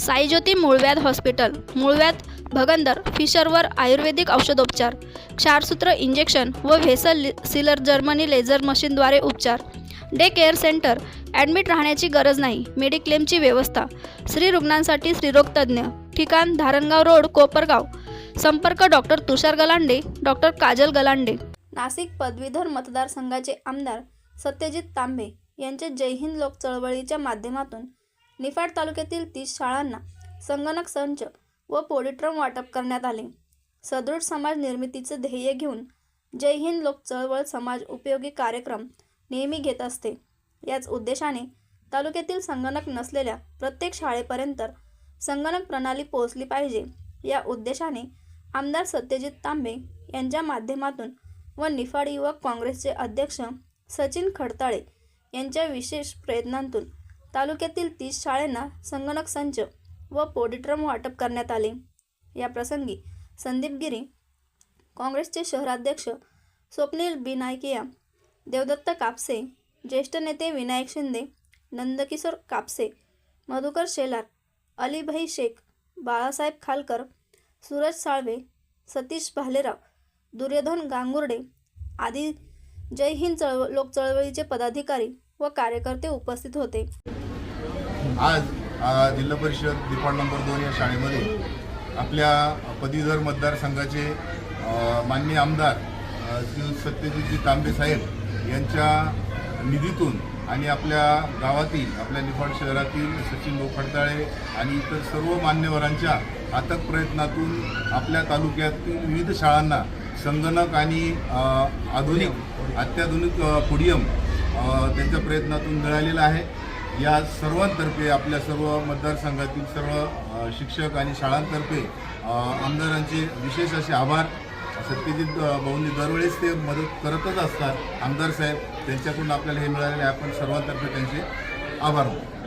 साईज्योती मूळव्याध हॉस्पिटल मूळव्याध भगंदर फिशरवर आयुर्वेदिक औषधोपचार क्षारसूत्र इंजेक्शन व व्हेसल सिलर जर्मनी लेझर मशीनद्वारे उपचार. डे केअर सेंटर ॲडमिट राहण्याची गरज नाही मेडिक्लेमची व्यवस्था. स्त्री रुग्णांसाठी स्त्रीरोगतज्ञ ठिकाण धारणगाव रोड कोपरगाव. संपर्क डॉक्टर तुषार गलांडे डॉक्टर काजल गलांडे. नाशिक पदवीधर मतदारसंघाचे आमदार सत्यजित तांबे यांचे जय हिंद लोक चळवळीच्या माध्यमातून निफाड तालुक्यातील तीस शाळांना संगणक संच व पोलिट्रम वाटप करण्यात आले. सदृढ समाज निर्मितीचे ध्येय घेऊन जय हिंद लोक चळवळ समाज उपयोगी कार्यक्रम नेहमी घेत असते. याच उद्देशाने तालुक्यातील संगणक नसलेल्या प्रत्येक शाळेपर्यंत संगणक प्रणाली पोहोचली पाहिजे. या उद्देशाने आमदार सत्यजित तांबे यांच्या माध्यमातून व निफाड युवक काँग्रेसचे अध्यक्ष सचिन खडताळे यांच्या विशेष प्रयत्नांतून तालुक्यातील तीस शाळांना संगणक संच व पोडिट्रम वाटप करण्यात आले. या प्रसंगी संदीप गिरी काँग्रेसचे शहराध्यक्ष स्वप्नील बिनायकिया देवदत्त कापसे ज्येष्ठ नेते विनायक शिंदे नंदकिशोर कापसे मधुकर शेलार अलीभाई शेख बाळासाहेब खालकर सूरज साळवे सतीश भालेराव दुर्योधन गांगुर्डे आदी जय हिंद चळव लोकचळवळीचे पदाधिकारी व कार्यकर्ते उपस्थित होते. आज जिल्हा परिषद डिपार्ट नंबर दोन या शाळेमध्ये आपल्या पदवीधर मतदारसंघाचे मान्य माननीय आमदार श्री सत्यजितजी तांबे साहेब यांच्या निधीतून आणि आपल्या गावातील आपल्या निफाड शहरातील सचिन भाऊ खडताळे आणि इतर सर्व मान्यवरांच्या अथक प्रयत्नातून आपल्या तालुक्यातील विविध शाळांना संगणक आणि आधुनिक अत्याधुनिक पुडियम त्यांच्या प्रयत्नातून मिळालेला आहे. या सर्वांतर्फे आपल्या सर्व मतदारसंघातील सर्व शिक्षक आणि शाळांतर्फे आमदारांचे विशेष असे आभार. सत्यजित भाऊंनी दरवेळेस ते मदत करतच असतात. आमदार साहेब त्यांच्याकडून आपल्याला हे मिळालेले आहे. आपण सर्वांतर्फे त्यांचे आभार होतो